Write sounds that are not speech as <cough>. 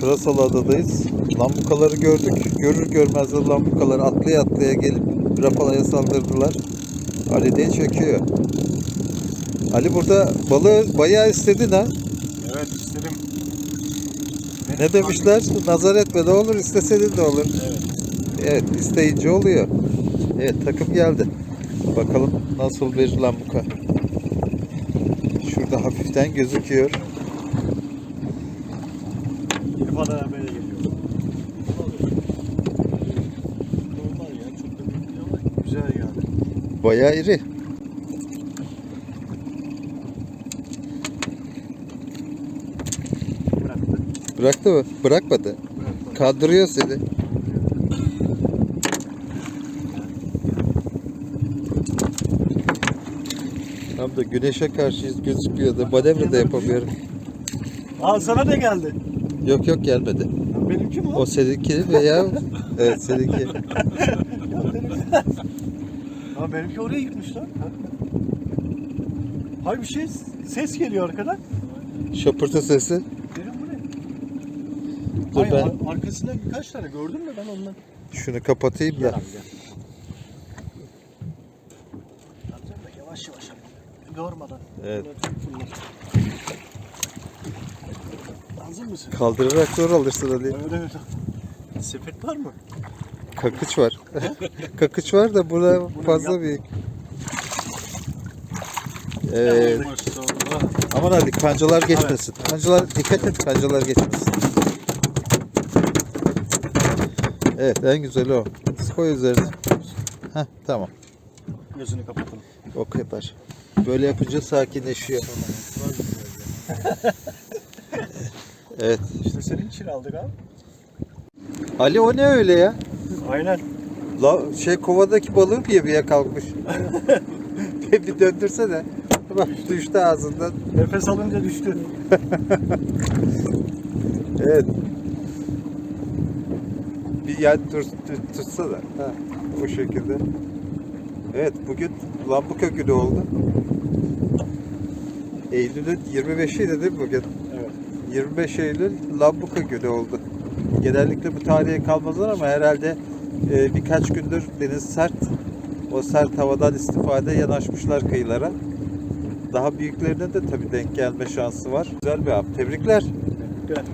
Pırasalı Adadayız. Lambukaları gördük. Görür görmez de lambukalar atlaya atlaya gelip rapalaya saldırdılar. Ali de çekiyor. Ali burada balığı bayağı istedin ha. Evet istedim. Ne demişler? Nazar etme ne olur istesenin de olur. Evet. Evet isteyince oluyor. Evet takım geldi. Bakalım nasıl bir lambuka. Şurada hafiften gözüküyor. Bana böyle geliyor. Normal ya çok da büyük değil ama güzel yani. Bayağı iri. Bıraktı. Bıraktı mı? Bırakmadı. Bıraktı. Kandırıyor seni. Tam da güneşe karşıyız gözüküyor da manevra da yapamıyorum. Aa sana da geldi. Yok yok gelmedi. Benimki mi o? Seninki veya evet seninki. <laughs> Ya benimki. Oraya gitmiş lan. Hay bir şey ses geliyor arkadan. Şapırtı sesi. Benim bu ne? Dur Ay, ben ar- arkasında birkaç tane gördün mü ben ondan. şunu kapatayım da. yavaş yavaş. Görmeden. Evet. Fırlat. Hazır mısın? Kaldırarak zor alırsın Ali. Evet evet. Sepet var mı? Kakıç var. <laughs> Kakıç var da burada fazla ya? büyük. Evet. Maşallah. Aman Ali kancalar geçmesin. Kancalar dikkat et kancalar geçmesin. Evet en güzeli o. Koy üzerine. Heh, tamam. Gözünü kapatalım. Ok yapar. Böyle yapınca sakinleşiyor. <laughs> Evet. İşte senin için aldık abi. Ali o ne öyle ya? Aynen. La, şey kovadaki balığı yemeye kalkmış? <laughs> bir döndürsene. Bak düştü ağzından. Nefes alınca düştü. <laughs> Evet. Bir yer tur, tut- tutsana. Ha, o şekilde. Evet bugün Lambuka günü oldu. Eylül'ün 25'iydi değil mi bugün? Evet. 25 Eylül Lambuka günü oldu. Genellikle bu tarihe kalmazlar ama herhalde e, birkaç gündür deniz sert. O sert havadan istifade yanaşmışlar kıyılara. Daha büyüklerine de tabii denk gelme şansı var. Güzel bir av. Tebrikler. Gel.